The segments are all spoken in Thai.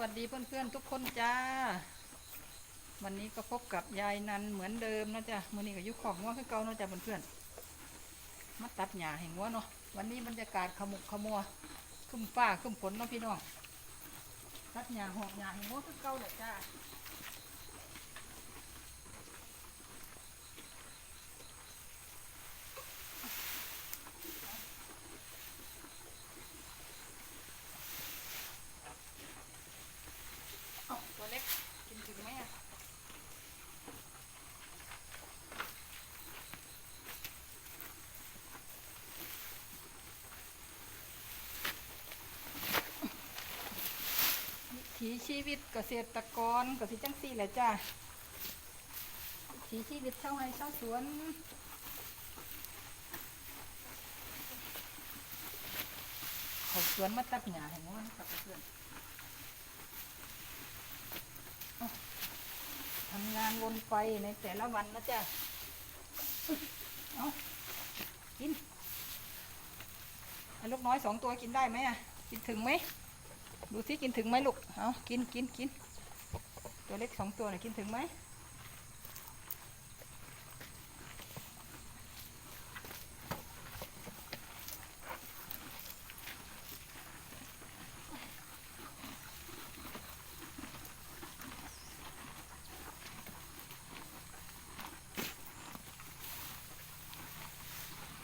วัสดีเพื่อนๆทุกคนจ้า วันนี้ก็พบกับยายนันเหมือนเดิมนะจ๊ะมือนี้ก็ยุคของง่วคือเก่าเนาะจ๊ะเพื่อนๆมาตัดหญ้าแห่งัวเนาะวันนี้บรรยากาศขมุกขมัวขึ้นฟ้าขึ้นฝนเนาะพี่น้องตัดหญ้าหอกหญ้าแห้งัวคือเก่าแหละจ้าเอ้าตัวเล็กกินถึงไหมอะ วิ ถีชีวิตเกษตรกรก็สิจังสี่แหละจ้าวิถีชีวิตชาวไร่ชาวสวนเขาสวนมาตัดหญ้าให้งอนกับเพื่อนทำงานวนไปในแต่ละวันนะจ้าเอากินลูกน้อยสองตัวกินได้ไหมอะ กินถึงไหม ดูสิกินถึงไหมลูก เอากินกินกิน ตัวเล็กสองตัวเนี่ยกินถึงไหม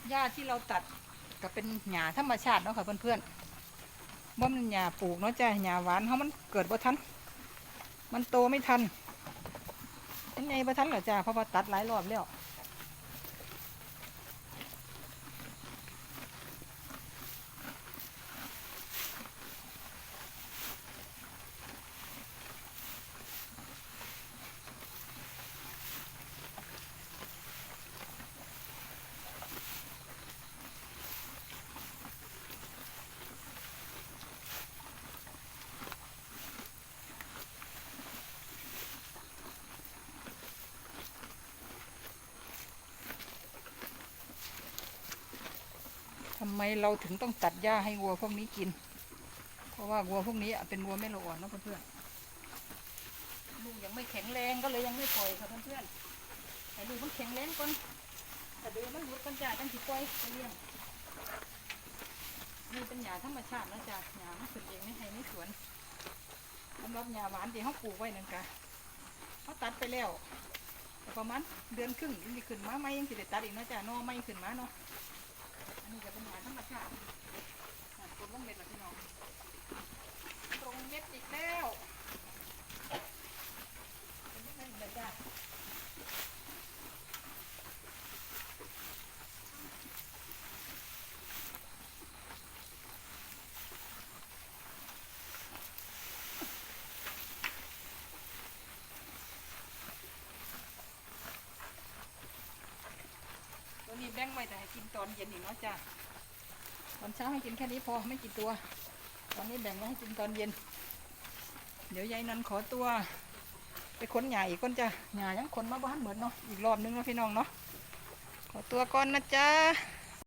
หญ้าที่เราตัดก็เป็นหญ้าธรรมชาติเนาะค่ะเพื่อนๆ บ่มันหญ้าปลูกเนาะจ้ะหญ้าหวานเขามันเกิดบ่ทัน มันโตไม่ทันมันไงบ่ทันเหรอจ้ะเพราะว่าตัดหลายรอบแล้ว ทำไมเราถึงต้องตัดหญ้าให้วัวพวกนี้กิน เพราะว่าวัวพวกนี้เป็นวัวไม่ละอ่อนเนาะเพื่อนๆลูกยังไม่แข็งแรงก็เลยยังไม่ปล่อยค่ะเพื่อนๆให้ลูกมันแข็งแรงก่อนแต่เดี๋ยวมันหลุดกันจ้าจังสิปล่อยไปเลี้ยงนี่เป็นหญ้าธรรมชาตินะจ้ะหญ้ามันขึ้นเองไม่ให้ในสวนสำหรับหญ้าหวานที่เขาปลูกไว้นั่นกะเขาตัดไปแล้วประมาณเดือนครึ่งยังสิขึ้นมาไม่ยังสิได้ตัดอีกนะจ้ะนอไม่ขึ้นมาเนาะ อันนี้จะเป็นหาธรรมชาติหากดลงเม็ดละพี่น้องตรงเม็ดอีกแล้วเป็นเม็ดนั่นเลยจ้ะตัวนี้แบ่งไว้แต่ กินตอนเย็นอีกเนาะจ้ะตอนเช้าให้กินแค่นี้พอไม่กี่ตัว ตอนนี้แบ่งไว้ให้กินตอนเย็น เดี๋ยวยายนันขอตัว ไปค้นหญ้าอีกคนจ้ะหญ้ายังคนมาบ้านเหมือนเนาะอีกรอบนึงเนาะพี่น้องเนาะขอตัวก่อนนะจ้า